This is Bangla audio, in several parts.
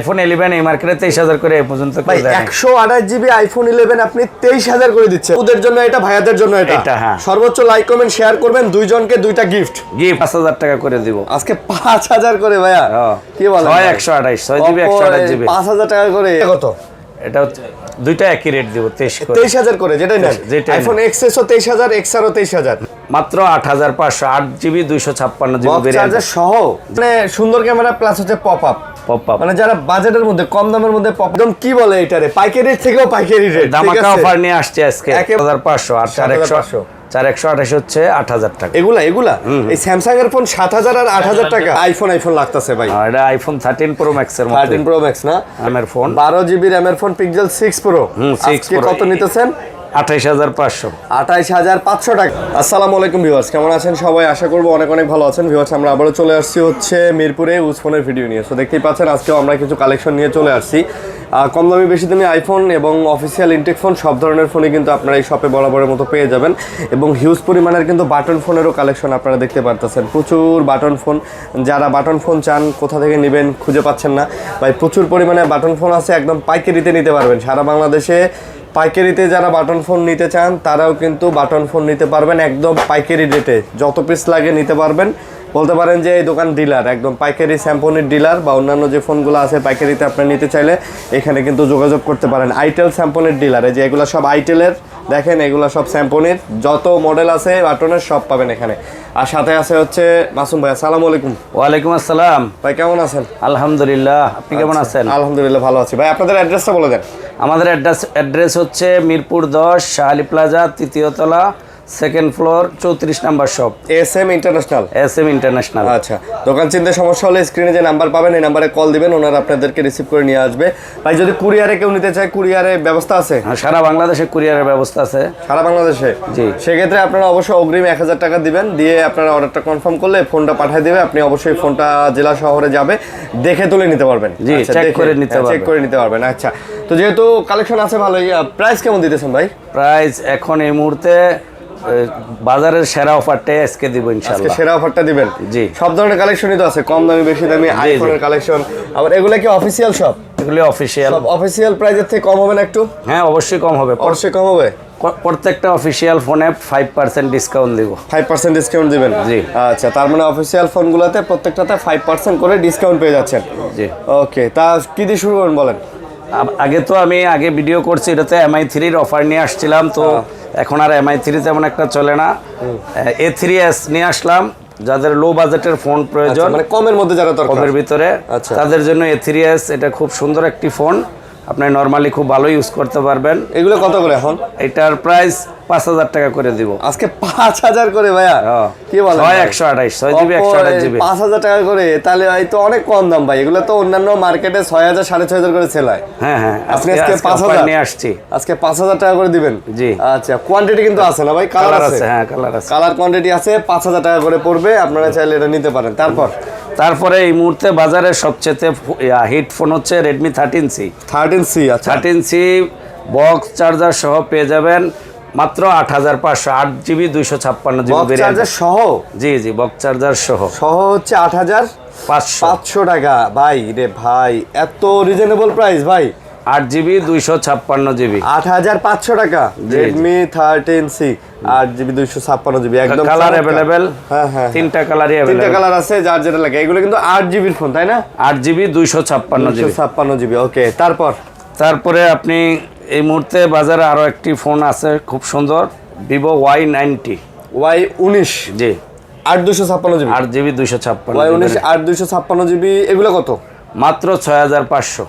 আইফোন ইলেভেন এই মার্কেটে তেইশ হাজার করে এ পর্যন্ত কেউ ভাই দেয় নাই। একশো আঠাশ জিবি আইফোন ইলেভেন আপনি তেইশ হাজার করে দিচ্ছেন। ওদের জন্য এটা ভাইয়াদের জন্য এটা। এটা, হ্যাঁ। সর্বোচ্চ লাইক কমেন্ট শেয়ার করবেন দুইজনকে দুইটা গিফট গিয়ে পাঁচ হাজার টাকা করে দিব। আজকে পাঁচ হাজার করে ভাইয়া। কি বলেন ছয় একশো আঠাইশ ছয় জিবি একশো আঠাশ জিবি পাঁচ হাজার টাকা করে কত? এটা হচ্ছে দুইটা একই রেট দিব তেইশ তেইশ হাজার করে যেটাই নেন। যেটাই আইফোন এক্সএস তেইশ হাজার এক্সআরও তেইশ হাজার। মাত্র আট হাজার পাঁচশো আট জিবি দুইশো ছাপ্পান্ন জিবি সহ মানে সুন্দর ক্যামেরা প্লাস হচ্ছে পপ আপ পপ আপ মানে যারা বাজেটের মধ্যে কম দামের মধ্যে পপ একদম কি বলে এটারে? পাইকারি থেকেও পাইকারি রেট দামাকা অফার নিয়ে আসছে আজকে। একে- হাজার পাঁচশো। আর চার একশো 7,500 চার একশো আঠাশ হচ্ছে আট হাজার টাকা। এগুলা এগুলা? এই স্যামসাং এর ফোন সাত হাজার আর আট হাজার টাকা। আইফোন আইফোন লাগতেছে ভাই। আর এটা আইফোন থার্টিন প্রো থার্টিন মধ্যে। প্রো ম্যাক্স না? আমের ফোন বারো জিবি র্যামের ফোন পিক্সেল সিক্স প্রো হুম, 6 আজকে কত নিতেছেন? আঠাইশ হাজার পাঁচশো। আঠাইশ হাজার পাঁচশো টাকা। আসসালামু আলাইকুম ভিউয়ার্স, কেমন আছেন সবাই? আশা করব অনেক অনেক ভালো আছেন। ভিউয়ার্স, আমরা আবারও চলে আসছি হচ্ছে মিরপুরে উসফোনের ভিডিও নিয়ে। সো দেখতেই পাচ্ছেন, আজকেও আমরা কিছু কালেকশন নিয়ে চলে আসছি। কম দামি বেশি দামি আইফোন এবং অফিসিয়াল ইনটেক ফোন সব ধরনের ফোনই কিন্তু আপনারা এই শপে বরাবরের মতো পেয়ে যাবেন। এবং হিউজ পরিমাণের কিন্তু বাটন ফোনেরও কালেকশন আপনারা দেখতে পারতেছেন। প্রচুর বাটন ফোন যারা বাটন ফোন চান, কোথা থেকে নেবেন খুঁজে পাচ্ছেন না। ভাই, প্রচুর পরিমাণে বাটন ফোন আছে, একদম পাইকারিতে নিতে পারবেন। সারা বাংলাদেশে পাইকারিতে যারা বাটন ফোন নিতে চান, তারাও কিন্তু বাটন ফোন নিতে পারবেন একদম পাইকারি রেটে যত পিস লাগে নিতে পারবেন। বলতে পারেন যে এই দোকান ডিলার একদম পাইকারি স্যাম্পনির ডিলার বা অন্যান্য যে ফোনগুলো আছে পাইকারিতে আপনি নিতে চাইলে এখানে কিন্তু যোগাযোগ করতে পারেন। আইটেল স্যাম্পনির ডিলার এই যে এগুলো সব আইটেলের দেখেন এগুলো সব স্যাম্পনির যত মডেল আছে বাটনের সব পাবেন এখানে। আর সাথে আছে হচ্ছে মাসুম ভাই আসসালামু আলাইকুম। ওয়ালাইকুম আসসালাম। ভাই কেমন আছেন? আলহামদুলিল্লাহ আপনি কেমন আচ্ছা, আছেন? আলহামদুলিল্লাহ ভালো আছি। ভাই আপনাদের অ্যাড্রেসটা বলে দেন। আমাদের অ্যাড্রেস অ্যাড্রেস হচ্ছে মিরপুর দশ শাহালি প্লাজা তৃতীয় তলা সেকেন্ড ফ্লোর চৌত্রিশ number shop S M international? S M international. আচ্ছা দোকান চিনতে সমস্যা হলে স্ক্রিনে যে নাম্বার পাবেন এই নাম্বারে কল দিবেন ওনারা আপনাদেরকে রিসিভ করে নিয়ে আসবে। ভাই যদি কুরিয়ারে কেউ নিতে চায় কুরিয়ারে ব্যবস্থা আছে? সারা বাংলাদেশে কুরিয়ারের ব্যবস্থা আছে। সারা বাংলাদেশে? জি। সেক্ষেত্রে আপনারা অবশ্যই অগ্রিম এক হাজার টাকা দিবেন দিয়ে আপনারা অর্ডারটা কনফার্ম করলে ফোনটা পাঠিয়ে দেবে আপনি অবশ্যই ফোনটা জেলা শহরে যাবে দেখে তুলে নিতে পারবেন। জি, চেক করে নিতে চেক করে নিতে পারবেন আচ্ছা। তো যেহেতু কালেকশন আছে ভালোই প্রাইস কেমন দিতেছেন ভাই? প্রাইস এখন এই মুহূর্তে বাজারের সেরা অফারটাই আজকে দিব আজকে ইনশাল্লাহ সেরা অফারটা দিবেন? জি। সব ধরনের কালেকশনই তো আছে কম দামি বেশি দামি আইফোনের কালেকশন আবার এগুলো কি অফিসিয়াল শপ এগুলো অফিসিয়াল সব অফিসিয়াল প্রাইজের থেকে কম হবে না একটু? হ্যাঁ অবশ্যই কম হবে। অবশ্যই কম হবে? প্রত্যেকটা অফিসিয়াল ফোনে ফাইভ পার্সেন্ট ডিসকাউন্ট দিব। ফাইভ পার্সেন্ট ডিসকাউন্ট দিবেন? জি। আচ্ছা তার মানে অফিসিয়াল ফোনগুলোতে প্রত্যেকটাতে ফাইভ পার্সেন্ট করে ডিসকাউন্ট পেয়ে যাচ্ছেন। জি। ওকে তা কি দিয়ে শুরু করবেন বলেন? আগে তো আমি আগে ভিডিও করছি এটাতে এমআই থ্রির অফার নিয়ে আসছিলাম তো এখন আর এমআই থ্রি তেমন একটা চলে না। এ থ্রি এস নিয়ে আসলাম যাদের লো বাজেটের ফোন প্রয়োজন মানে কমের মধ্যে যারা কমের ভিতরে। আচ্ছা। তাদের জন্য এ থ্রি এস এটা খুব সুন্দর একটি ফোন আপনি নর্মালি খুব ভালো ইউজ করতে পারবেন। এগুলো কত করে এখন? এটার প্রাইস পাঁচ হাজার টাকা করে দিব। আজকে পাঁচ হাজার করে ভাইয়া? হ্যাঁ। কি বলেন ছয় ভাই? একশো আঠাইশ ছয় জিবি একশো আঠাশ জিবি। পাঁচ হাজার টাকা করে তাহলে এই তো অনেক কম দাম ভাই। এগুলো তো অন্যান্য মার্কেটে ছয় হাজার সাড়ে ছয় হাজার করে সেলায় হ্যাঁ। হ্যাঁ আপনি আজকে আজকে পাঁচ হাজার? নিয়ে আসছি। আজকে পাঁচ হাজার টাকা করে দিবেন? জি। আচ্ছা কোয়ান্টিটি কিন্তু আছে না ভাই? কালার আছে? হ্যাঁ কালার আছে। কালার কোয়ান্টিটি আছে পাঁচ হাজার টাকা করে পড়বে। আপনারা চাইলে এটা নিতে পারেন। তারপর? তারপরে এই মুহূর্তে বাজারে সবচেয়ে হেডফোন ফোন হচ্ছে Redmi thirteen C thirteen C thirteen C box charger সহ পেয়ে যাবেন মাত্র আট হাজার পাঁচশো আট জিবি দুইশো ছাপ্পান্ন জিবি চার্জার সহ? জি জি বক্স চার্জার সহ। সহ হচ্ছে আট হাজার পাঁচশো। পাঁচশো টাকা। ভাই রে ভাই এত রিজনেবল প্রাইস ভাই। আট জিবি দুইশো ছাপ্পান্ন জিবি আট হাজার পাঁচশো টাকা। রেডমি থার্টিন সি আট জিবি দুইশো ছাপ্পান্ন জিবি একদম কালার অ্যাভেলেবেল হ্যাঁ হ্যাঁ তিনটা কালারই তিনটা কালার আছে যার যেটা লাগে। এগুলো কিন্তু আট জিবির ফোন তাই না? আট জিবি দুইশো ছাপ্পান্ন জিবি ছাপ্পান্ন জিবি ওকে তারপর? তারপরে আপনি এই মুহূর্তে বাজারে আরও একটি ফোন আছে খুব সুন্দর ভিভো ওয়াই নাইনটি ওয়াই উনিশ জি। আট দুশো ছাপ্পান্ন জিবি আট জিবি দুইশো ছাপ্পান্ন ওয়াই উনিশ আট দুশো ছাপ্পান্ন জিবি এগুলো কত? মাত্র ছয় হাজার পাঁচশো।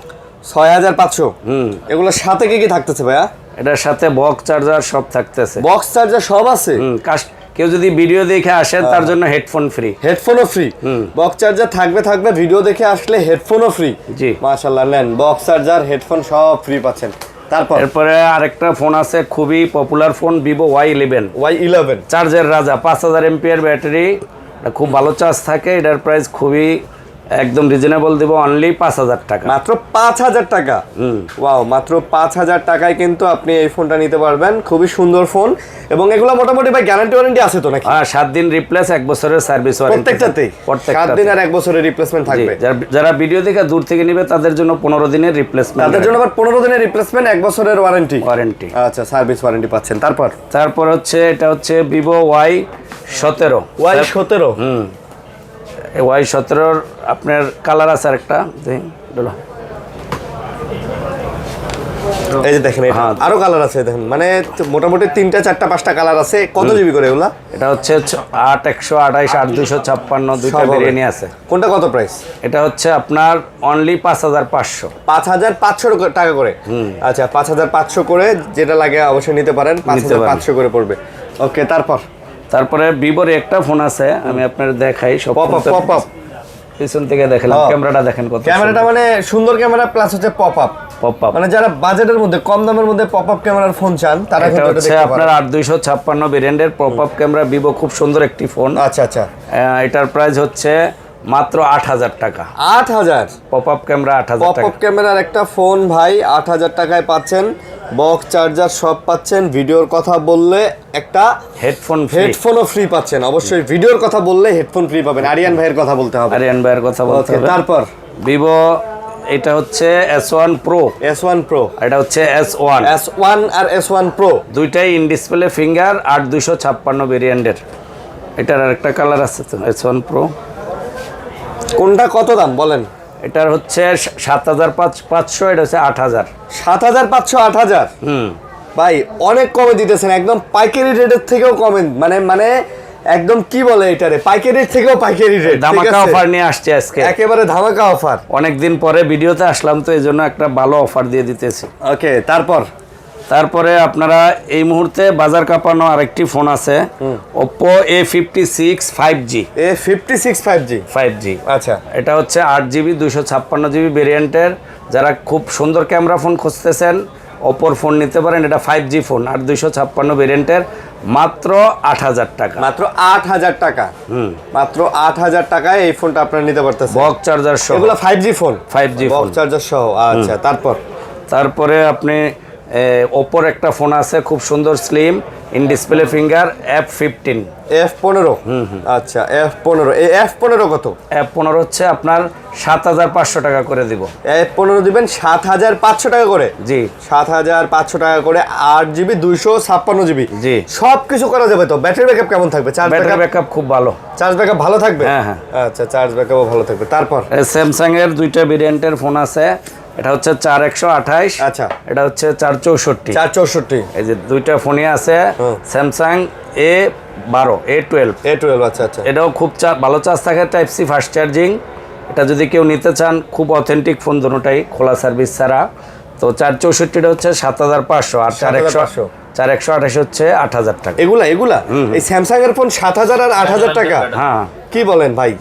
ছয় হাজার পাঁচশো। হুম। এগুলোর সাথে কি কি থাকতেছে ভাইয়া? এটার সাথে বক্স চার্জার সব থাকতেছে। বক্স চার্জার সব আছে? কেউ যদি ভিডিও দেখে আসেন তার জন্য হেডফোন ফ্রি। হেডফোনও ফ্রি। বক্স চার্জার থাকবে থাকবে ভিডিও দেখে আসলে হেডফোনও ফ্রি। জি। মাশাল্লাহ নেন বক্স চার্জার হেডফোন সব ফ্রি পাচ্ছেন। তারপর? এরপরে আরেকটা ফোন আছে খুবই popular phone Vivo Y eleven Y eleven চার্জের রাজা পাঁচ হাজার এমপিয়ার ব্যাটারি খুব ভালো চার্জ থাকে এটার প্রাইস খুবই একদম রিজনেবল দিব অনলি পাঁচ হাজার টাকা। মাত্র পাঁচ হাজার টাকা? ওয়াও মাত্র পাঁচ হাজার টাকায় কিন্তু আপনি এই ফোনটা নিতে পারবেন। খুবই সুন্দর ফোন এবং এগুলো মোটামুটি ভাই গ্যারান্টি ওয়ারেন্টি আছে তো নাকি? আর সাত দিন রিপ্লেস এক বছরের সার্ভিস ওয়ারেন্টি প্রত্যেকটাতেই? সাত দিন আর এক বছরের রিপ্লেসমেন্ট থাকবে। যারা ভিডিও দেখে দূর থেকে নিবে তাদের জন্য পনেরো দিনের রিপ্লেসমেন্ট তাদের জন্য আবার পনেরো দিনের রিপ্লেসমেন্ট এক বছরের ওয়ারেন্টি ওয়ারেন্টি আচ্ছা সার্ভিস ওয়ারেন্টি পাচ্ছেন। তারপর? তারপর হচ্ছে এটা হচ্ছে ভিভো ওয়াই সতেরো। ওয়াই সতেরো? হুম। ওয়াই সতেরোর আপনার কালার আছে আরেকটা। এই যে দেখেন হ্যাঁ। আরও কালার আছে দেখেন। মানে মোটামুটি তিনটা চারটা পাঁচটা কালার আছে। কত জিবি করে এগুলা? এটা হচ্ছে আট একশো আঠাইশ আট দুশো ছাপ্পান্ন দুইটা বিরিয়ানি আছে। কোনটা কত প্রাইস এটা হচ্ছে আপনার অনলি পাঁচ হাজার পাঁচশো। পাঁচ হাজার পাঁচশো টাকা করে? আচ্ছা পাঁচ হাজার পাঁচশো করে যেটা লাগে অবশ্যই নিতে পারেন। পাঁচ হাজার পাঁচশো করে পড়বে। ওকে তারপর? তারপরে ভিভোর একটা ফোন আছে আমি আপনার দেখাই সব পপ আপ পিছন থেকে দেখালাম। ক্যামেরাটা দেখেন কত ক্যামেরাটা মানে সুন্দর ক্যামেরা প্লাস হচ্ছে পপ আপ পপ আপ মানে যারা বাজেটের মধ্যে কম দামের মধ্যে পপ আপ ক্যামেরার ফোন চান তারা কিন্তু এটা দেখতে আপনার পারেন। আট দুইশো ছাপ্পান্ন ভেরিয়েন্টের পপ আপ ক্যামেরা ভিভো খুব সুন্দর একটি ফোন আচ্ছা আচ্ছা। এটার প্রাইস হচ্ছে মাত্র আট হাজার টাকা। আট হাজার? পপ আপ ক্যামেরা আট হাজার পপ আপ ক্যামেরার একটা ফোন ভাই আট হাজার টাকায় পাচ্ছেন। বক্স চার্জার সব পাচ্ছেন ভিডিওর কথা বললে একটা হেডফোন হেডফোনও ফ্রি পাচ্ছেন। অবশ্যই ভিডিওর কথা বললে হেডফোন ফ্রি পাবেন। আরিয়ান ভাইয়ের কথা বলতে হবে। আরিয়ান ভাইয়ের কথা বলতে হবে। তারপর? ভিভো এটা হচ্ছে S one pro S one pro এটা হচ্ছে এস ওয়ান এস ওয়ান আর এস ওয়ান প্রো দুইটাই ইন ডিসপ্লে ফিঙ্গার আট দুইশো ছাপ্পান্ন ভেরিয়েন্টের এটার আরেকটা কালার আছে তো এস ওয়ান প্রো কোনটা কত দাম বলেন? এটার হচ্ছে সাত হাজার পাঁচ পাঁচশো এটা হচ্ছে আট হাজার। সাত হাজার পাঁচশো আট হাজার? হুম। ভাই অনেক কমে দিতেছেন। একদম পাইকারি রেটের থেকেও কমে মানে মানে একদম কি বলে এটারে? পাইকারির থেকেও পাইকারি রেট ধামাকা অফার নিয়ে আসছে আজকে। একেবারে ধামাকা অফার। অনেকদিন পরে ভিডিওতে আসলাম তো এই জন্য একটা ভালো অফার দিয়ে দিতেছি। ওকে তারপর? তারপরে আপনারা এই মুহূর্তে বাজার কাঁপানো আরেকটি ফোন আছে Oppo A fifty six five G A fifty six five G five G আচ্ছা। এটা হচ্ছে আট জিবি দুশো ছাপ্পান্ন জিবি ভেরিয়েন্টের যারা খুব সুন্দর ক্যামেরা ফোন খুঁজতেছেন ওপোর ফোন নিতে পারেন এটা ফাইভ জি ফোন আর দুইশো ছাপ্পান্ন ভেরিয়েন্টের মাত্র আট হাজার টাকা। মাত্র আট হাজার টাকা। হুম। মাত্র আট হাজার টাকায় এই ফোনটা আপনারা নিতে পারতেছেন। বক চার্জার সহ। এগুলো five G phone 5G box phone. Charger সহ আচ্ছা তারপর? তারপরে আপনি ওপোর একটা ফোন আছে খুব সুন্দর slim in display finger F fifteen F পনেরো? আচ্ছা এফ পনেরো। এই এফ পনেরো কত? এফ পনেরো হচ্ছে আপনার সাত হাজার পাঁচশো টাকা করে দিব। এফ পনেরো দিবেন সাত হাজার পাঁচশো টাকা করে? জি। সাত হাজার পাঁচশো টাকা করে আট জিবি দুইশো ছাপ্পান্ন জিবি। জি। সব কিছু করা যাবে তো? ব্যাটারি ব্যাকআপ কেমন থাকবে? চার্জ ব্যাটারি ব্যাকআপ খুব ভালো। চার্জ ব্যাকআপ ভালো থাকবে? হ্যাঁ, হ্যাঁ। আচ্ছা চার্জ ব্যাকআপও ভালো থাকবে। তারপর? স্যামসাং এর দুইটা ভেরিয়েন্টের ফোন আছে। এটা হচ্ছে চার একশো আঠাইশ আচ্ছা। এটা হচ্ছে চার চৌষট্টি। চার চৌষট্টি। এই যে দুইটা ফোনই আছে স্যামসাং এ বারো এ টুয়েলভ এ টুয়েলভ আচ্ছা আচ্ছা। এটাও খুব চা- ভালো চার্জ থাকে টাইপ সি ফাস্ট চার্জিং এটা যদি কেউ নিতে চান খুব অথেন্টিক ফোন দুটাই খোলা সার্ভিস ছাড়া। তো চার চৌষট্টিটা হচ্ছে সাত হাজার পাঁচশো আর চার একশো 7,500 চার একশো আঠাশ হচ্ছে আট হাজার টাকা। এগুলা এগুলা? এই স্যামসাং এর ফোন সাত হাজার আর আট হাজার টাকা? হ্যাঁ। কি বলেন ভাই?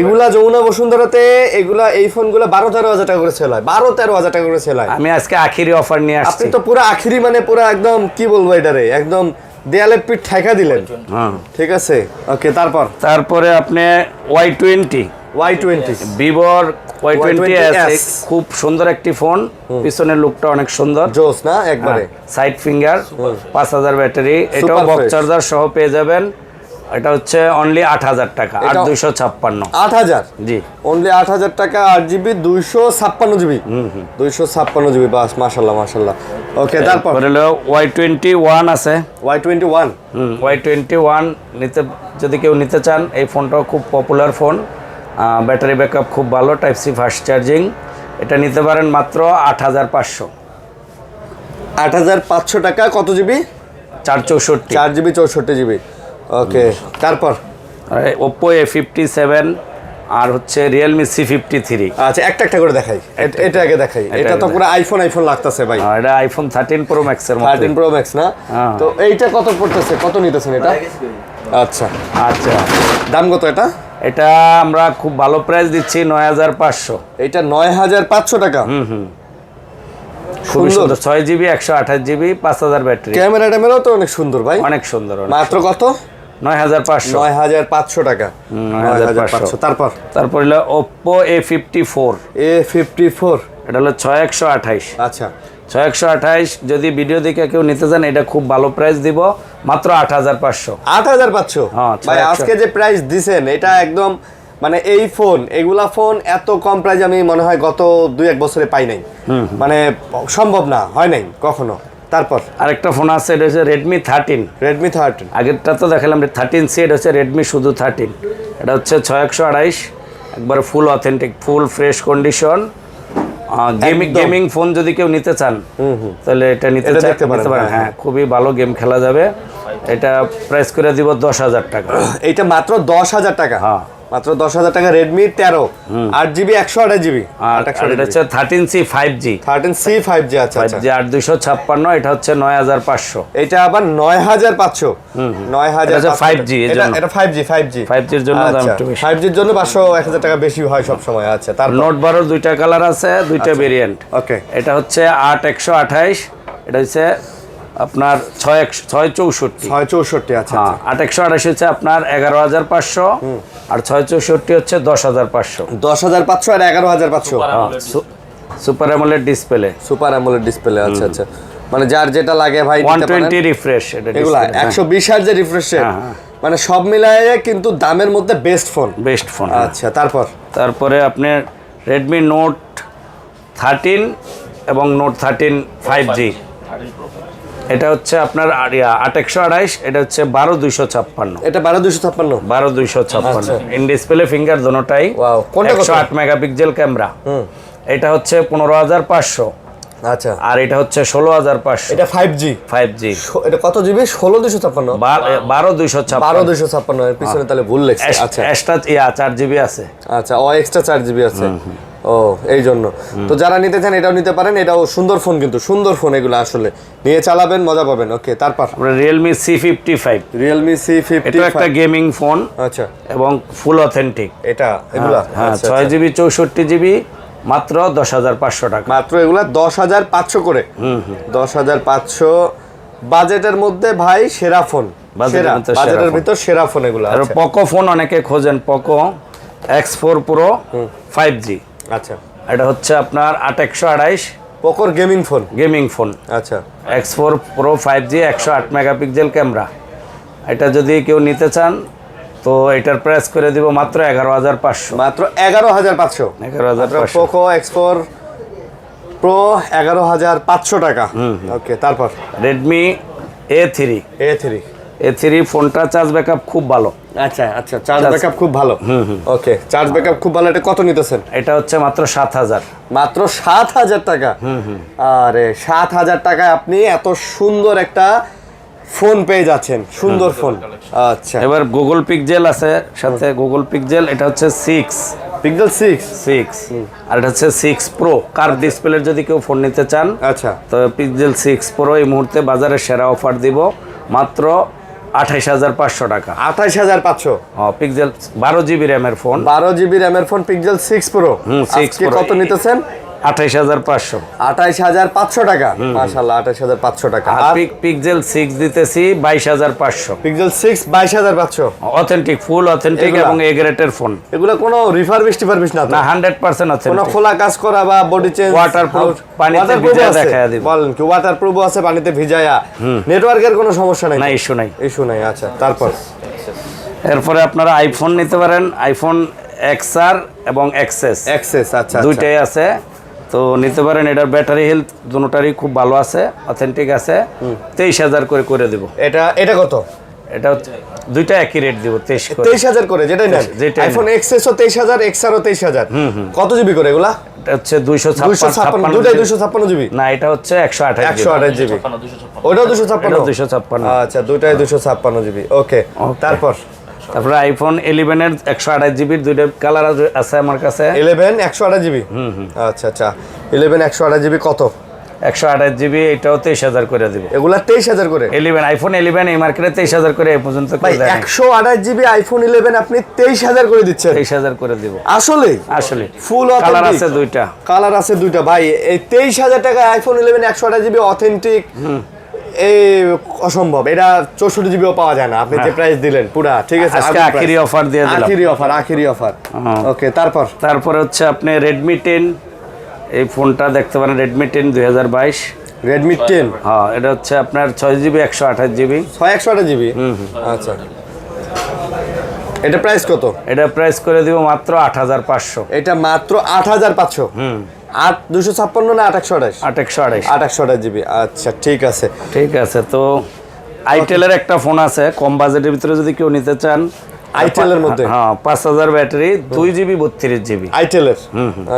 এগুলা যমুনা বসুন্ধরাতে এগুলা এই ফোনগুলো বারো তেরো হাজার টাকা করে সেল হয়। বারো তেরো হাজার টাকা করে সেল হয়। আমি আজকে আখিরি অফার নিয়ে আপনি আসছি। তো পুরো আখিরি মানে পুরো একদম কি বলব এটারে? একদম দেয়ালে পিঠ ঠেকা দিলেন। হ্যাঁ। ঠিক আছে। ওকে তারপর? তারপরে আপনি ওয়াই টোয়েন্টি ওয়াই টোয়েন্টি ভিভোর ওয়াই টোয়েন্টি খুব সুন্দর একটি ফোন। পিছনের লুকটা অনেক সুন্দর। জোস না একবারে? সাইড ফিঙ্গার পাঁচ হাজার ব্যাটারি। এটাও বক্স চার্জার সহ পেয়ে যাবেন। এটা হচ্ছে অনলি আট হাজার টাকা এটা- দুইশো ছাপ্পান্ন। আট হাজার? জি। অনলি আট হাজার টাকা আট জিবি দুইশো ছাপ্পান্ন জিবি দুইশো ছাপ্পান্ন জিবি বাস মাসাল্লাহ মাসাল্লাহ ওকে তারপর? হলো ওয়াই টোয়েন্টি ওয়ান আছে। Y twenty one Y twenty one নিতে যদি কেউ নিতে চান এই ফোনটাও খুব পপুলার ফোন। ব্যাটারি ব্যাকআপ খুব ভালো টাইপ সি ফাস্ট চার্জিং এটা নিতে পারেন মাত্র আট হাজার পাঁচশো। আট হাজার পাঁচশো টাকা কত জিবি চার চৌষট্টি। চার জিবি চৌষট্টি জিবি ওকে তারপর? ওপ্পো এ ফিফটি সেভেন আর হচ্ছে রিয়েলমি সি ফিফটি থ্রি আচ্ছা একটা একটা করে দেখাই। এটা আগে দেখাই। এটা তো পুরো আইফোন আইফোন লাগতেছে ভাই। এটা আইফোন থার্টিন প্রো ম্যাক্সের থার্টিন প্রো ম্যাক্স না? হ্যাঁ। তো এইটা কত পড়তেছে? কত নিতেছেন এটা? আচ্ছা। আচ্ছা। দাম কত এটা? এটা আমরা খুব ভালো প্রাইস দিচ্ছি নয় হাজার পাঁচশো। এটা নয় হাজার পাঁচশো টাকা। খুবই সুন্দর। ছয় জিবি একশো আঠাশ জিবি পাঁচ হাজার ব্যাটারি। ক্যামেরা ট্যামেরাও তো অনেক সুন্দর ভাই। অনেক সুন্দর মাত্র কত? নয় হাজার পাঁচশো। নয় হাজার পাঁচশো টাকা। নয় হাজার 9,500 পাঁচশো। তারপর? তারপর হলো Oppo A fifty four A fifty four এটা হলো ছয় একশো আঠাইশ। আচ্ছা। ছয় একশো আঠাইশ যদি ভিডিও দেখে কেউ নিতে চান এটা খুব ভালো প্রাইস দিব মাত্র আট হাজার পাঁচশো। আট হাজার পাঁচশো? হ্যাঁ, ভাই আজকে যে প্রাইস দিছেন এটা একদম মানে এই ফোন এগুলা ফোন এত কম প্রাইস আমি মনে হয় গত দুই এক বছরে পাই নাই। মানে সম্ভব না হয় নাই কখনো। তারপর? আরেকটা ফোন আছে এটা হচ্ছে রেডমি থার্টিন রেডমি থার্টিন আগেরটা তো দেখালাম থার্টিন সি এটা হচ্ছে রেডমি শুধু থার্টিন এটা হচ্ছে ছয় একশো আড়াইশ একবারে full authentic full fresh condition gaming gaming phone যদি কেউ নিতে চান তাহলে এটা নিতে দেখতে পারেন, হ্যাঁ, হ্যাঁ খুবই ভালো গেম খেলা যাবে। এটা প্রাইস করে দিব দশ হাজার টাকা। এটা মাত্র দশ হাজার টাকা। হ্যাঁ। মাত্র দশ হাজার টাকা রেডমি তেরো আট জিবি একশো আঠাশ জিবি হচ্ছে thirteen C five G thirteen C five G আচ্ছা ফাইভ আচ্ছা। জি আট দুইশো ছাপ্পান্ন এটা হচ্ছে নয় হাজার পাঁচশো। এটা আবার নয় হাজার পাঁচশো। নয় হাজার হচ্ছে 5G এটা ফাইভ জি ফাইভ জি 5G এর জন্য। ফাইভ জির জন্য পাঁচশো এক হাজার টাকা বেশি হয় সব সময় আচ্ছা তারপর নোট বারোর দুইটা কালার আছে দুইটা ভেরিয়েন্ট ওকে এটা হচ্ছে আট একশো আঠাইশ এটা হচ্ছে আপনার ছয় একশো ছয় চৌষট্টি। ছয় চৌষট্টি আচ্ছা হ্যাঁ আট একশো আঠাশ হচ্ছে আপনার এগারো হাজার পাঁচশো। আর ছয় চৌষট্টি হচ্ছে দশ হাজার পাঁচশো। দশ হাজার পাঁচশো আর এগারো হাজার পাঁচশো। Super AMOLED display super AMOLED display আচ্ছা আচ্ছা। মানে যার যেটা লাগে ভাই ওয়ান নিতে পারেন। টোয়েন্টি রিফ্রেশ এটা এগুলা একশো বিশ হাজার রিফ্রেশ হ্যাঁ, হ্যাঁ। মানে সব মিলায়ে কিন্তু দামের মধ্যে বেস্ট ফোন বেস্ট ফোন আচ্ছা তারপর? তারপরে আপনি রেডমি নোট থার্টিন এবং নোট থার্টিন ফাইভ জি এটা হচ্ছে আপনার আট একশো আড়াইশ এটা হচ্ছে বারো দুইশো ছাপ্পান্ন। এটা বারো দুশো ছাপ্পান্ন? বারো দুইশো ছাপ্পান্ন। ইন ডিসপ্লে ফিঙ্গার দোনোটাই? একশো আট মেগাপিক্সেল ক্যামেরা এটা হচ্ছে পনেরো হাজার পাঁচশো। আচ্ছা। আর এটা হচ্ছে ষোলো হাজার পাঁচশো। এটা ফাইভ জি ফাইভ জি এটা কত জিবি ষোলো দুশো ছাপ্পান্ন? বারো দুইশো বারো দুশো ছাপ্পান্ন এর পিছনে তাহলে ভুল লেগছে আচ্ছা। এক্সট্রা ইয়া চার জিবি আছে। আচ্ছা ও এক্সট্রা চার জিবি আছে। ও এই জন্য তো যারা নিতে চান এটাও নিতে পারেন এটাও সুন্দর ফোন কিন্তু সুন্দর ফোন এগুলো আসলে। নিয়ে চালাবেন মজা পাবেন ওকে তারপর? Realme C fifty five Realme C fifty একটা গেমিং ফোন আচ্ছা। এবং ফুল অথেন্টিক এটা এগুলা? হ্যাঁ আচ্ছা, ছয় আচ্ছা। জিবি চৌষট্টি জিবি মাত্র দশ হাজার পাঁচশো টাকা। মাত্র এগুলা দশ হাজার পাঁচশো করে। দশ হাজার পাঁচশো। বাজেটের মধ্যে ভাই সেরা ফোন। বাজেটের ভিতর সেরা ফোন। এগুলো আর পকো ফোন অনেকে খোঁজেন Poco X four pro five G আচ্ছা এটা হচ্ছে আপনার আট একশো আড়াইশ। পোকোর গেমিং ফোন। Gaming phone. আচ্ছা। X four pro five G একশো আট মেগাপিক্সেল ক্যামেরা। এটা যদি কেউ নিতে চান তো এটার প্রাইস করে দিব মাত্র এগারো হাজার পাঁচশো। মাত্র এগারো হাজার পাঁচশো। এগারো হাজার পোকো এক্স ফোর প্রো এগারো হাজার পাঁচশো টাকা। ওকে তারপর? Redmi A three A three A three ফোনটা চার্জ ব্যাকআপ খুব ভালো। আচ্ছা আচ্ছা চার্জ ব্যাকআপ খুব ভালো। ওকে চার্জ ব্যাকআপ খুব ভালো এটা কত নিতেছেন? এটা হচ্ছে মাত্র সাত হাজার। মাত্র সাত হাজার টাকা? আরে সাত হাজার টাকায় আপনি এত সুন্দর একটা ফোন পেয়ে যাচ্ছেন সুন্দর ফোন আচ্ছা। এবার গুগল পিকজেল আছে সাথে গুগল পিকজেল এটা হচ্ছে সিক্স পিক্সেল সিক্স সিক্স আর এটা হচ্ছে সিক্স প্রো কার্ভ ডিসপ্লের যদি কেউ ফোন নিতে চান আচ্ছা। তো পিকজেল সিক্স প্রো এই মুহূর্তে বাজারে সেরা অফার দিব। মাত্র আঠাইশ হাজার পাঁচশো টাকা। আঠাইশ হাজার পাঁচশো। পিকজেল বারো জিবি র্যামের ফোন। বারো জিবি র্যামের ফোন পিক্সেল সিক্স প্রো হুম, 6 কত নিতেছেন? আঠাইশ হাজার পাঁচশো। আঠাইশ হাজার পাঁচশো টাকা। মাশাল্লাহ আঠাইশ হাজার পাঁচশো টাকা। আর আর পিকজেল সিক্স দিতেছি বাইশ হাজার পাঁচশো। পিক্সেল সিক্স বাইশ হাজার পাঁচশো। অথেন্টিক ফুল অথেন্টিক এবং এ গ্রেটের ফোন এগুলো কোনো রিফারবিশ টিফারবিশ না? না হান্ড্রেড পার্সেন্ট কোনো খোলা কাজ করা বা বডি চেঞ্জ Waterproof, পানিতে ভিজায়া দেখায়া দিব। বলেন কি ওয়াটার প্রুফ আছে পানিতে ভিজায়া। নেটওয়ার্কের কোনো সমস্যা নাই না ইস্যু নাই। ইস্যু নাই আচ্ছা তারপর? এরপরে আপনারা আইফোন নিতে পারেন। আইফোন এক্সআর এবং এক্সএস অ্যাক্সেস আচ্ছা আচ্ছা। দুইটাই আছে। তো নিতে পারেন এটার ব্যাটারি হেলথ দুটারই খুব ভালো আছে অথেন্টিক আছে। তেইশ হাজার করে করে দিব। এটা এটা কত? এটা হচ্ছে দুইটা একই রেট দিব তেইশ তেইশ হাজার করে যেটাই নেন। আইফোন এক্সএস ও তেইশ হাজার এক্সআর ও তেইশ হাজার। কত জিবি করে এগুলা? এটা হচ্ছে দুইশো দুইশো ছাপ্পান্ন দুটাই দুইশো ছাপ্পান্ন জিবি না এটা হচ্ছে একশো আঠাশ একশো আঠাশ জিবি ওটাও দুশো ছাপ্পান্ন? এটাও 256 আচ্ছা দুটাই দুশো ছাপ্পান্ন জিবি ওকে তারপর? তারপরে আইফোন ইলেভেনের একশো আঠাশ জিবির দুইটা কালার আছে আমার কাছে। ইলেভেন একশো আঠাশ জিবি আচ্ছা আচ্ছা। ইলেভেন একশো আঠাশ জিবি কত? একশো আঠাশ জিবি এটাও তেইশ হাজার করে দিব। এগুলা তেইশ হাজার করে? ইলেভেন আইফোন ইলেভেন এই মার্কেটে তেইশ হাজার করে এ পর্যন্ত ভাই একশো আঠাশ জিবি আইফোন ইলেভেন আপনি তেইশ হাজার করে দিচ্ছেন। তেইশ হাজার করে দিব। আসলে? আসলে। ফুল কালার আছে দুইটা। কালার আছে দুইটা। ভাই এই তেইশ হাজার টাকা আইফোন ইলেভেন একশো আঠাশ জিবি অথেন্টিক এই অসম্ভব এটা চৌষট্টি জিবিও পাওয়া যায় না। আপনি যে প্রাইস দিলেন পুরা ঠিক আছে? হ্যাঁ। আজকে আখেরি price। দিয়ে দিলাম। আখেরি অফার আখেরি অফার হ্যাঁ। ওকে তারপর? তারপরে হচ্ছে আপনি রেডমি টেন এই ফোনটা দেখতে পারেন রেডমি টেন দুই হাজার বাইশ। রেডমি টেন হ্যাঁ এটা হচ্ছে আপনার ছয় জিবি একশো আঠাশ জিবি ছয় একশো আঠাশ জিবি আচ্ছা। এটা প্রাইস কত? এটা প্রাইস করে দিব মাত্র আট হাজার পাঁচশো। এটা মাত্র আট হাজার পাঁচশো? আট দুশো ছাপ্পান্ন না আট একশো আঠাশ? আট একশো আঠাশ। আট একশো আঠাশ জিবি। আচ্ছা ঠিক আছে। ঠিক আছে তো আইটেলের একটা ফোন আছে কম বাজেটের ভিতরে যদি কেউ নিতে চান আইটেলের মধ্যে? হ্যাঁ পাঁচ হাজার ব্যাটারি দুই জিবি বত্রিশ জিবি। আইটেলের?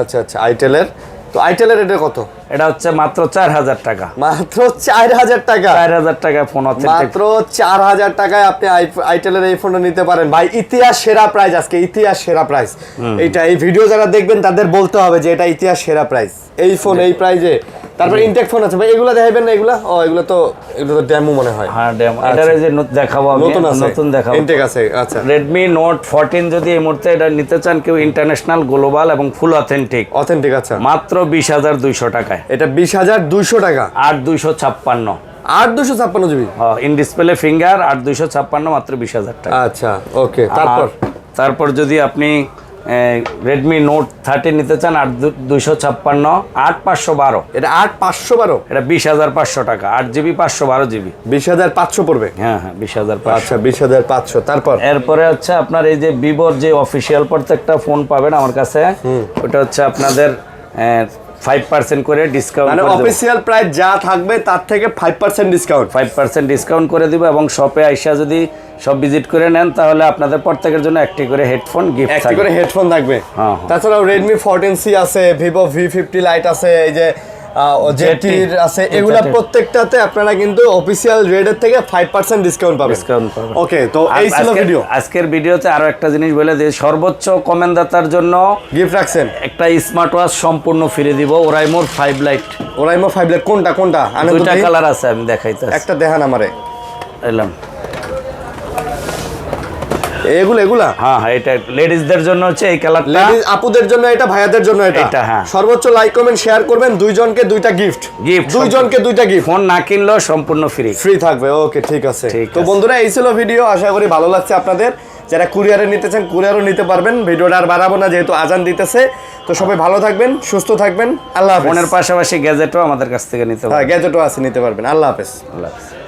আচ্ছা আচ্ছা আইটেলের। তো আইটেলের রেটে কত? এটা হচ্ছে মাত্র চার হাজার টাকা। মাত্র চার হাজার টাকা? চার হাজার টাকায় ফোন আছে মাত্র চার হাজার টাকায় আপনি আইটেলের এই ফোনটা নিতে পারেন। ভাই ইতিহাস সেরা প্রাইস আজকে ইতিহাস সেরা প্রাইস এইটা এই ভিডিও যারা দেখবেন তাদের বলতে হবে যে এটা ইতিহাস সেরা প্রাইস এই ফোন এই প্রাইজে তারপর ইনটেক ফোন আছে। ভাই এগুলো দেখাবেন না এগুলা? ও এগুলো তো এগুলো তো ডেমো মনে হয়। হ্যাঁ ড্যাম এটার এই যে দেখাবো আমি নতুন আছে। নতুন দেখাবো। ইনটেক আছে আচ্ছা। রেডমি নোট ফোরটিন যদি এই মুহূর্তে এটা নিতে চান কেউ ইন্টারন্যাশনাল গ্লোবাল এবং ফুল অথেন্টিক অথেন্টিক আচ্ছা। মাত্র বিশ হাজার দুইশো টাকায়। এটা বিশ হাজার দুইশো টাকা। আট দুইশো ছাপ্পান্ন। আট দুশো ছাপ্পান্ন জিবি? ইন ডিসপ্লে ফিঙ্গার আট দুইশো ছাপ্পান্ন মাত্র বিশ হাজার টাকা। আচ্ছা ওকে তারপর? আর তারপর যদি আপনি রেডমি নোট থার্টি নিতে চান আট দুইশো ছাপ্পান্ন আট পাঁচশো বারো। এটা আট পাঁচশো বারো? এটা বিশ হাজার পাঁচশো টাকা আট জিবি পাঁচশো বারো জিবি। বিশ হাজার পাঁচশো পড়বে? হ্যাঁ হ্যাঁ বিশ হাজার পাঁচশো। আচ্ছা বিশ হাজার পাঁচশো তারপর? এরপরে হচ্ছে আপনার এই যে ভিভোর যে অফিসিয়াল প্রত্যেকটা ফোন পাবেন আমার কাছে ওটা হচ্ছে আপনাদের ফাইভ পার্সেন্ট করে ডিসকাউন্ট মানে প্রাইস যা থাকবে তার থেকে five percent discount five percent discount করে দিব এবং শপে আইসা যদি সব ভিজিট করে নেন তাহলে আপনাদের প্রত্যেকের জন্য একটি করে হেডফোন গিফট একটি করে হেডফোন থাকবে। হ্যাঁ, হ্যাঁ। তাছাড়াও রেডমি ফোরটিন সি আছে ভিভো ভি ফিফটি লাইট আছে এই যে জেটির আছে এগুলা প্রত্যেকটাতে আপনারা কিন্তু অফিসিয়াল রেটের থেকে ফাইভ পার্সেন্ট ডিসকাউন্ট পাবেন। ডিসকাউন্ট পাবেন। ওকে তো এই ছিল ভিডিও আজকের ভিডিওতে আরও একটা জিনিস বলে দিই সর্বোচ্চ কমেন্টদাতার জন্য গিফট রাখছেন। একটা স্মার্ট ওয়াচ সম্পূর্ণ ফিরে দিব ওরাইমোর five lite Oraimo five lite কোনটা কোনটা? দুইটা কালার আছে আমি দেখাইতে একটা দেখান আমারে। এলাম। এগুলো এগুলা? হ্যাঁ হ্যাঁ এটা লেডিসদের জন্য হচ্ছে এই কালারটা। লেডিস আপুদের জন্য এটা ভাইয়াদের জন্য এটা? এটা, হ্যাঁ। সর্বোচ্চ লাইক কমেন্ট শেয়ার করবেন দুইজনকে দুইটা গিফট Gift, দুইজনকে দুইটা গিফট ফোন না কিনলেও সম্পূর্ণ ফ্রি ফ্রি থাকবে ওকে ঠিক আছে। তো বন্ধুরা এই ছিল ভিডিও আশা করি ভালো লাগছে আপনাদের। যারা কুরিয়ারে নিতে চান কুরিয়ারও নিতে পারবেন। ভিডিওটা আর বাড়াবো না যেহেতু আজান দিতেছে। তো সবাই ভালো থাকবেন সুস্থ থাকবেন। আল্লাহ ফোনের পাশাপাশি গ্যাজেটও আমাদের কাছ থেকে নিতে হ্যাঁ পারবেন। গ্যাজেটও আছে নিতে পারবেন। আল্লাহ হাফেজ। আল্লাহ হাফেজ।